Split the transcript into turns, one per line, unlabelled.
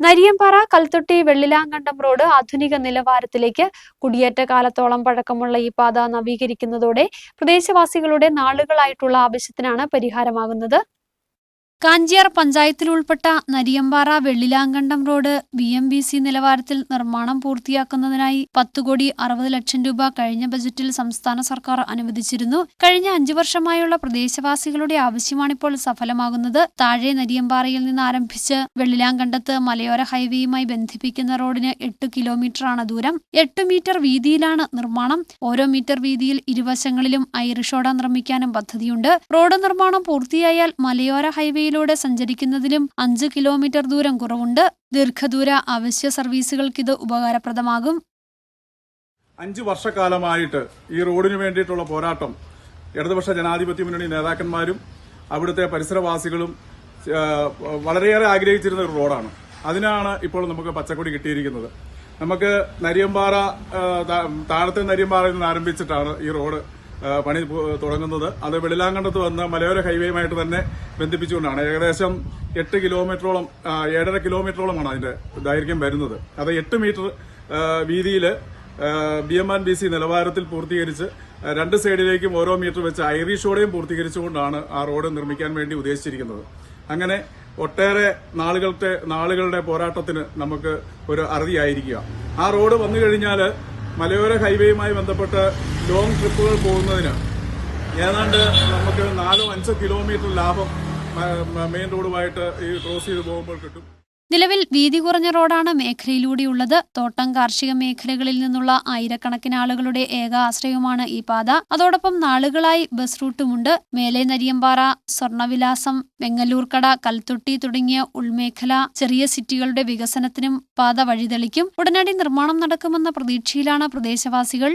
Nariyampara Kalthotti Vellilankandam road ആധുനിക നിലവാരത്തിലേക്ക് കുടിയേറ്റ കാലത്തോളം പഴക്കമുള്ള ഈ പാത നവീകരിക്കുന്നതോടെ പ്രദേശവാസികളുടെ നാളുകളായിട്ടുള്ള ആവശ്യത്തിനാണ് പരിഹാരമാകുന്നത്. Kanchiyar പഞ്ചായത്തിലുൾപ്പെട്ട Nariyampara Vellilamkandam road B M B C നിലവാരത്തിൽ നിർമ്മാണം പൂർത്തിയാക്കുന്നതിനായി പത്ത് കോടി അറുപത് ലക്ഷം രൂപ കഴിഞ്ഞ ബജറ്റിൽ സംസ്ഥാന സർക്കാർ അനുവദിച്ചിരുന്നു. കഴിഞ്ഞ അഞ്ചു വർഷമായുള്ള പ്രദേശവാസികളുടെ ആവശ്യമാണിപ്പോൾ സഫലമാകുന്നത്. താഴെ നരിയമ്പാറയിൽ നിന്ന് ആരംഭിച്ച് വെള്ളിലാങ്കണ്ടത്ത് മലയോര ഹൈവേയുമായി ബന്ധിപ്പിക്കുന്ന റോഡിന് എട്ട് കിലോമീറ്ററാണ് ദൂരം. എട്ട് മീറ്റർ വീതിയിലാണ് നിർമ്മാണം. ഓരോ മീറ്റർ വീതിയിൽ ഇരുവശങ്ങളിലും ഐറിഷോഡ നിർമ്മിക്കാനും പദ്ധതിയുണ്ട്. റോഡ് നിർമ്മാണം പൂർത്തിയായാൽ മലയോര ഹൈവേയിലൂടെ സഞ്ചരിക്കുന്നതിലും അഞ്ച് കിലോമീറ്റർ ദൂരം കുറവുണ്ട്. ദീർഘദൂര അവശ്യ ഇത് ഉപകാരപ്രദമാകും.
അഞ്ച് വർഷക്കാലമായിട്ട് ഈ റോഡിന് വേണ്ടിയിട്ടുള്ള പോരാട്ടം ഇടതുപക്ഷ ജനാധിപത്യ മുന്നണി നേതാക്കന്മാരും അവിടുത്തെ പരിസരവാസികളും വളരെയേറെ ആഗ്രഹിച്ചിരുന്ന ഒരു റോഡാണ്. അതിനാണ് ഇപ്പോൾ നമുക്ക് പച്ചക്കൊടി കിട്ടിയിരിക്കുന്നത്. നമുക്ക് നരിയമ്പാറ താഴത്തെ നരിയമ്പാറയിൽ നിന്ന് ആരംഭിച്ചിട്ടാണ് ഈ റോഡ് പണി തുടങ്ങുന്നത്. അത് വെളിലാങ്കണ്ടത്ത് വന്ന് മലയോര ഹൈവേയുമായിട്ട് തന്നെ ബന്ധിപ്പിച്ചുകൊണ്ടാണ്. ഏകദേശം എട്ട് കിലോമീറ്ററോളം ഏഴര കിലോമീറ്ററോളമാണ് അതിന്റെ ദൈർഘ്യം വരുന്നത്. അത് എട്ട് മീറ്റർ വീതിയിൽ B M and B C നിലവാരത്തിൽ പൂർത്തീകരിച്ച് രണ്ട് സൈഡിലേക്കും ഓരോ മീറ്റർ വെച്ച് ഐറിഷോടെയും പൂർത്തീകരിച്ചുകൊണ്ടാണ് ആ റോഡ് നിർമ്മിക്കാൻ വേണ്ടി ഉദ്ദേശിച്ചിരിക്കുന്നത്. അങ്ങനെ ഒട്ടേറെ നാളുകളുടെ നാളുകളുടെ പോരാട്ടത്തിന് നമുക്ക് ഒരു അറുതിയായിരിക്കുക. ആ റോഡ് വന്നു കഴിഞ്ഞാൽ മലയോര ഹൈവേയുമായി ബന്ധപ്പെട്ട് ലോങ് ട്രിപ്പുകൾ പോകുന്നതിന് ഏതാണ്ട് നമുക്ക് നാലോ അഞ്ചോ കിലോമീറ്റർ ലാഭം മെയിൻ റോഡുമായിട്ട് ഈ ക്രോസ് ചെയ്ത് പോകുമ്പോൾ കിട്ടും.
നിലവിൽ വീതി കുറഞ്ഞ റോഡാണ് മേഖലയിലൂടെയുള്ളത്. തോട്ടം കാർഷിക മേഖലകളിൽ നിന്നുള്ള ആയിരക്കണക്കിന് ആളുകളുടെ ഏക ആശ്രയമാണ് ഈ പാത. അതോടൊപ്പം നാളുകളായി ബസ് റൂട്ടുമുണ്ട് മേലെ നരിയമ്പാറ സ്വർണവിലാസം വെങ്ങല്ലൂർക്കട കൽത്തൊട്ടി തുടങ്ങിയ ഉൾമേഖല ചെറിയ സിറ്റികളുടെ വികസനത്തിനും പാത വഴിതെളിക്കും. ഉടനടി നിർമ്മാണം നടക്കുമെന്ന പ്രതീക്ഷയിലാണ് പ്രദേശവാസികൾ.